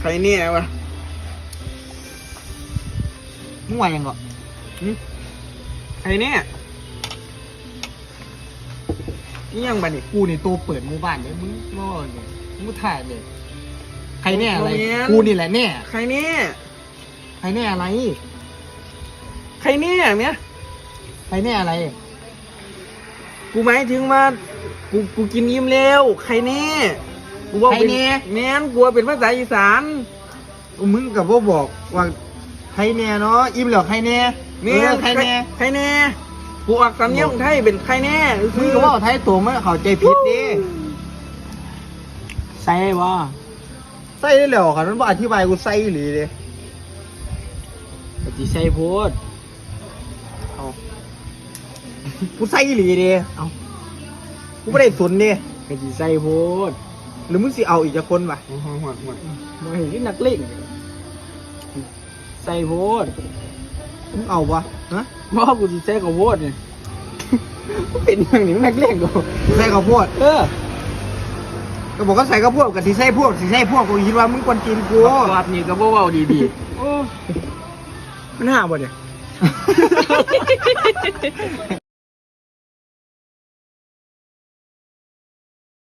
ใครเนี่ยวะมึงว่ายังก็ใครเนี่ยนี่ยังบันนี่กูนี่ตัวเปิดหมู่บ้านเนี่ยมึงรอเนี่ยมึงถ่ายเลยใครแน่อะไรโรงเรียนกูนี่แหละแน่ใครเนี่ยใครแน่อะไรใครเนี่ยเนี่ยใครแน่อะไรกูหมายถึงว่ากูกูกินยิ้มแล้วใครเนี่ย กูว่าเป็นแม่นกูว่าเป็นภาษาอีสานมึงกับว่าบอกว่าใครแน่เนาะอิ่มแล้วใครแน่แม่เออนใครแน่ใครแน่กูออกสำเนียงไทยเป็นใครแน่มึงก็ว่าไทยตัวมันเข้าใจผิดดิใส่บ่ใส่ได้แล้วค่ะมันบ่อธิบายกูใส่อีหลีเลยปฏิใส่โพดกูใส่อีหลีเด้เอากูไม่ได้สนเด้ปฏิใส่โพด หรือมึงสิเอาอีกจะคนวะหัวหัวหัวมาเห็นที่นักเล่นใส่โพดมึงเอาวะฮะว่ากูสิใส่กับโพดเนี่ยกูเป็นอย่างนี้นักเล่นกูใส่ข้าวโพดเออก็บอกก็ใส่ข้าวโพดกับสีใส่พวกสีใส่พวกกูคิดว่ามึงกวนกินกูกอดนี่ก็บ่เว้าดีๆโอ้มันห่าบ่เนี่ย